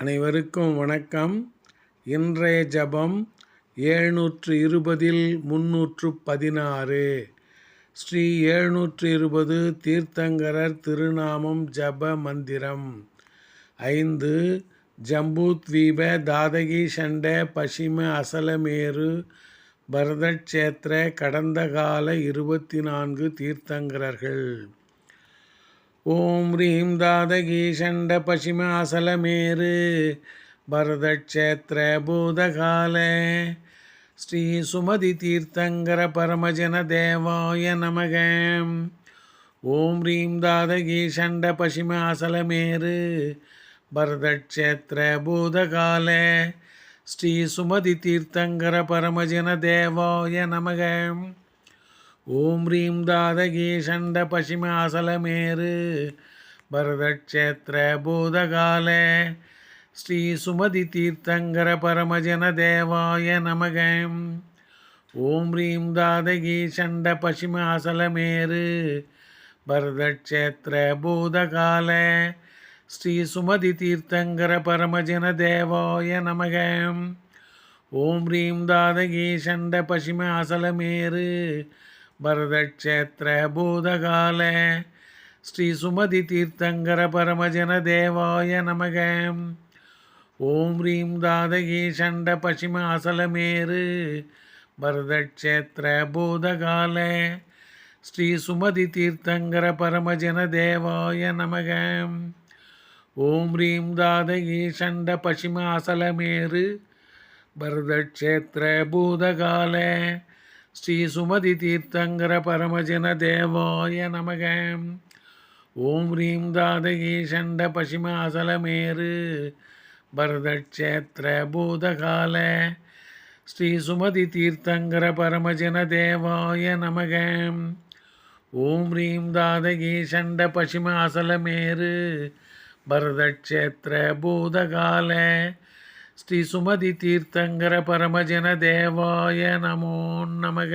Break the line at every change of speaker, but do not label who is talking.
அனைவருக்கும் வணக்கம். இன்றைய ஜபம் ஏழ்நூற்று இருபதில் முன்னூற்று பதினாறு ஸ்ரீ ஏழ்நூற்று இருபது தீர்த்தங்கரர் திருநாமம் ஜப மந்திரம். ஐந்து ஜம்பூத்வீப தாதகி சண்ட பசிம அசலமேரு பரதட்சேத்திர கடந்த கால இருபத்தி நான்கு தீர்த்தங்கரர்கள். ஓம் ரீம் தாதகீ சண்ட பசிமாசலமேரு பரதக்ஷேத்திர பூதகால. ஸ்ரீ சுமதி தீர்த்தங்கர பரமஜன தேவாய நமக. ஓம் ரீம் தாதகீ சண்ட பசிமாசலமேரு பரதக்ஷேத்திர பூதகால. ஸ்ரீ சுமதி தீர்த்தங்கர பரமஜன தேவாய நமகம் ஓம் ரீம் தாதகி சண்ட பசிமாசலமேரு பரதக்ஷேத்திர பூதகால ஸ்ரீ சுமதி தீர்த்தங்கர பரமஜன தேவாய நமக. ஓம் ரீம் தாதகி சண்ட பசிமாசலமேரு பரதக்ஷேத்திர பூதகால ஸ்ரீ சுமதி தீர்த்தங்கர பரமஜன தேவாய நமக. ஓம் ரீம் தாதகி சண்ட பசிமாசலமேரு பரதக்ஷேத்திர பூதகால ஸ்ரீ சுமதி தீர்த்தங்கர பரமஜன தேவாய நமக. ஓம் ரீம் தாதகி சண்ட பசிம அசலமேறு. பரதக்ஷேத்திர பூதகால ஸ்ரீ சுமதி தீர்த்தங்கர பரமஜன தேவாய நமக. ஓம் ரீம் தாதகி சண்ட பசிம அசலமேறு. பரதக்ஷேத்திர பூதகால ஸ்ரீ சுமதி தீர்த்தங்கர பரமஜன தேவாய நமக. ஓம் ரீம் தாதகி சண்ட பசிம அசலமேரு பரதக்ஷேத்திர பூதகால. ஸ்ரீ சுமதி தீர்த்தங்கர பரமஜன தேவாய நமக. ஓம் ரீம் தாதகி சண்ட பசிம அசலமேரு பரதக்ஷேத்திர பூதகால. ஸ்ரீ சுமதி தீர்த்தங்கர பரமஜன தேவாய நமோ நமக.